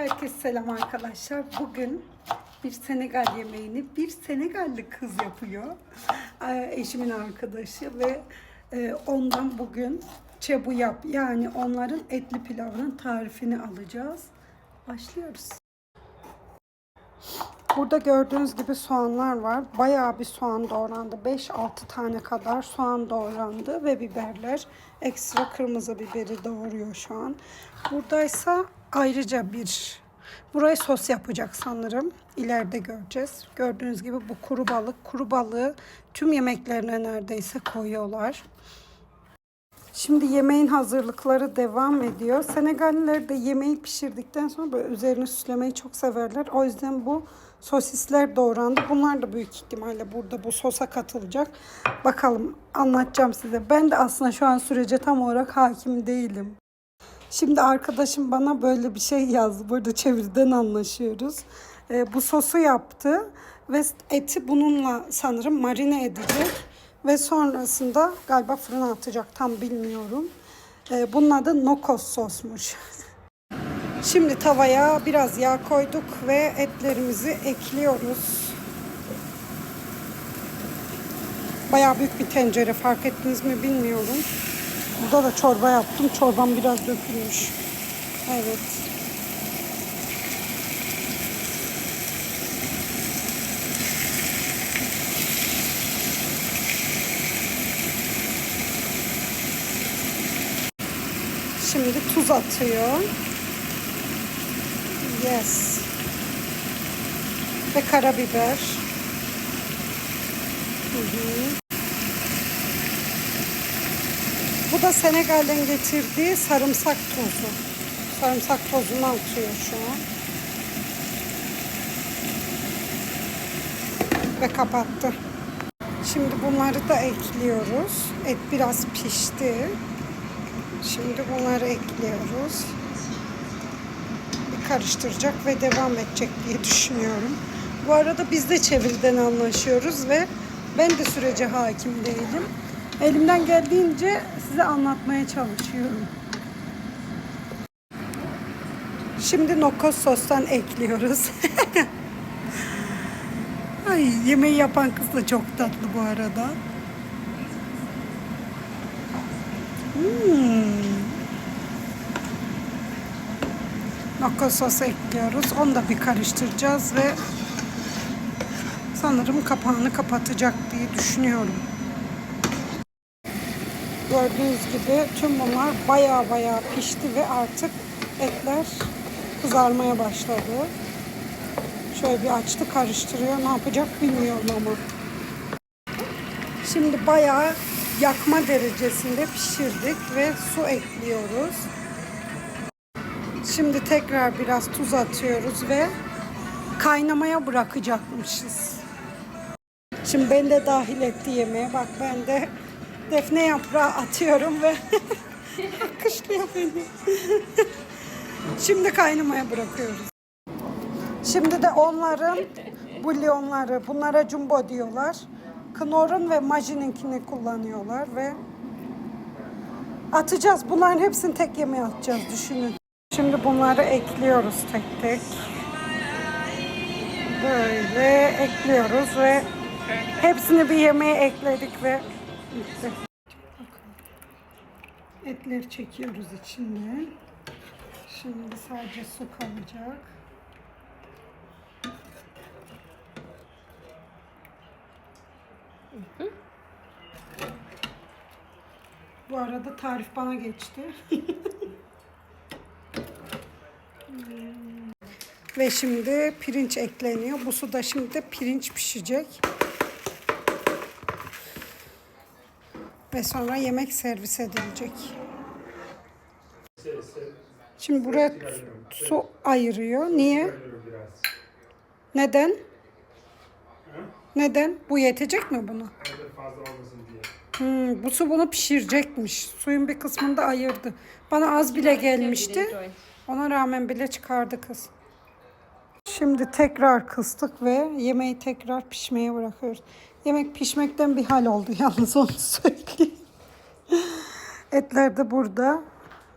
Herkese selam arkadaşlar. Bugün bir Senegal yemeğini bir Senegalli kız yapıyor. Ee, Eşimin arkadaşı ve e, ondan bugün çebu yap yani onların etli pilavının tarifini alacağız. Başlıyoruz. Burada gördüğünüz gibi soğanlar var. Bayağı bir soğan doğrandı. 5-6 tane kadar soğan doğrandı ve biberler. Ekstra kırmızı biberi doğruyor şu an. Buradaysa ayrıca bir buraya sos yapacak sanırım. İleride göreceğiz. Gördüğünüz gibi bu kuru balık. Kuru balığı tüm yemeklerine neredeyse koyuyorlar. Şimdi yemeğin hazırlıkları devam ediyor. Senegalliler de yemeği pişirdikten sonra böyle üzerine süslemeyi çok severler. O yüzden bu sosisler doğrandı. Bunlar da büyük ihtimalle burada bu sosa katılacak. Bakalım anlatacağım size. Ben de aslında şu an sürece tam olarak hakim değilim. Şimdi arkadaşım bana böyle bir şey yazdı. Burada çeviriden anlaşıyoruz. Ee, bu sosu yaptı ve eti bununla sanırım marine edecek ve sonrasında galiba fırına atacak tam bilmiyorum. Ee, bunun adı nokos sosmuş. Şimdi tavaya biraz yağ koyduk ve etlerimizi ekliyoruz. Bayağı büyük bir tencere fark ettiniz mi bilmiyorum. Burada da çorba yaptım. Çorbam biraz dökülmüş. Evet. Şimdi tuz atıyor. Yes. Ve karabiber. Hı hı. Bu da Senegal'den getirdiği sarımsak tozu. Sarımsak tozunu atıyor şu an. Ve kapattı. Şimdi bunları da ekliyoruz. Et biraz pişti. Şimdi bunları ekliyoruz. Bir karıştıracak ve devam edecek diye düşünüyorum. Bu arada biz de çeviriden anlaşıyoruz ve ben de sürece hakim değilim. Elimden geldiğince size anlatmaya çalışıyorum. Şimdi nokos sostan ekliyoruz. Ay yemeği yapan kız da çok tatlı bu arada. Hmm. Nokos sos ekliyoruz. Onu da bir karıştıracağız ve sanırım kapağını kapatacak diye düşünüyorum. Gördüğünüz gibi tüm bunlar baya baya pişti ve artık etler kızarmaya başladı. Şöyle bir açtı karıştırıyor. Ne yapacak bilmiyorum ama. Şimdi bayağı yakma derecesinde pişirdik ve su ekliyoruz. Şimdi tekrar biraz tuz atıyoruz ve kaynamaya bırakacakmışız. Şimdi ben de dahil etti yemeğe. Bak ben de defne yaprağı atıyorum ve kışlıyor beni. Şimdi kaynamaya bırakıyoruz. Şimdi de onların bulyonları, bunlara jumbo diyorlar. Knorr'un ve Maji'ninkini kullanıyorlar ve atacağız. Bunların hepsini tek yemeğe atacağız düşünün. Şimdi bunları ekliyoruz tek tek. Böyle ekliyoruz ve hepsini bir yemeğe ekledik ve bitti. Etleri çekiyoruz içinde. Şimdi sadece su kalacak. Bu arada tarif bana geçti. Ve şimdi pirinç ekleniyor. Bu suda şimdi de pirinç pişecek. Ve sonra yemek servis edilecek. Şimdi buraya su ayırıyor. Niye? Neden? Neden? Bu yetecek mi buna? Hmm, bu su bunu pişirecekmiş. Suyun bir kısmını da ayırdı. Bana az bile gelmişti. Ona rağmen bile çıkardı kız. Şimdi tekrar kıstık ve yemeği tekrar pişmeye bırakıyoruz. Yemek pişmekten bir hal oldu yalnız onu söyleyeyim. Etler de burada.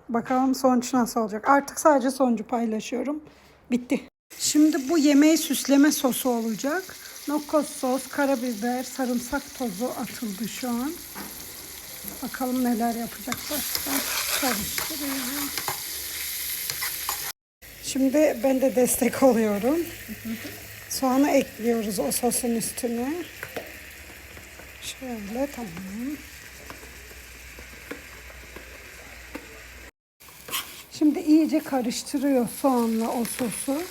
Bakalım sonuç nasıl olacak. Artık sadece sonucu paylaşıyorum. Bitti. Şimdi bu yemeği süsleme sosu olacak. Nokos sos, karabiber, sarımsak tozu atıldı şu an. Bakalım neler yapacak başka. Karıştırıyorum. Şimdi ben de destek oluyorum. Soğanı ekliyoruz o sosun üstüne. Şöyle tamam. Şimdi iyice karıştırıyor soğanla o sosu.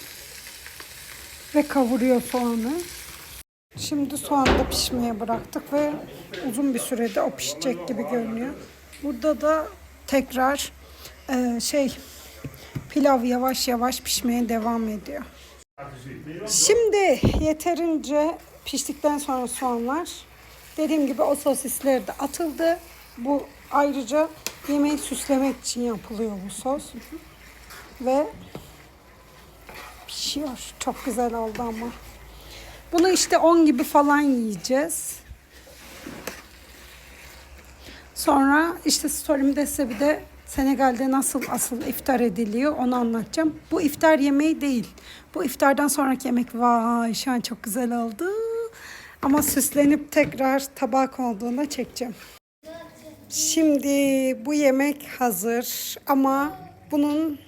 Ve kavuruyor soğanı. Şimdi soğanı da pişmeye bıraktık ve uzun bir sürede o pişecek gibi görünüyor. Burada da tekrar e, şey pilav yavaş yavaş pişmeye devam ediyor. Şimdi yeterince piştikten sonra soğanlar dediğim gibi o sosisler de atıldı. Bu ayrıca yemeği süslemek için yapılıyor bu sos. Ve pişiyor. Çok güzel oldu ama. Bunu işte 10 gibi falan yiyeceğiz. Sonra işte story'imde size bir de Senegal'de nasıl asıl iftar ediliyor onu anlatacağım. Bu iftar yemeği değil. Bu iftardan sonraki yemek vay şu an çok güzel oldu. Ama süslenip tekrar tabak olduğunda çekeceğim. Şimdi bu yemek hazır ama bunun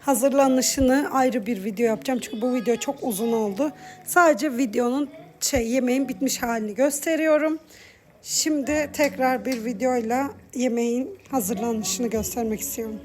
hazırlanışını ayrı bir video yapacağım. Çünkü bu video çok uzun oldu. Sadece videonun şey yemeğin bitmiş halini gösteriyorum. Şimdi tekrar bir videoyla yemeğin hazırlanışını göstermek istiyorum.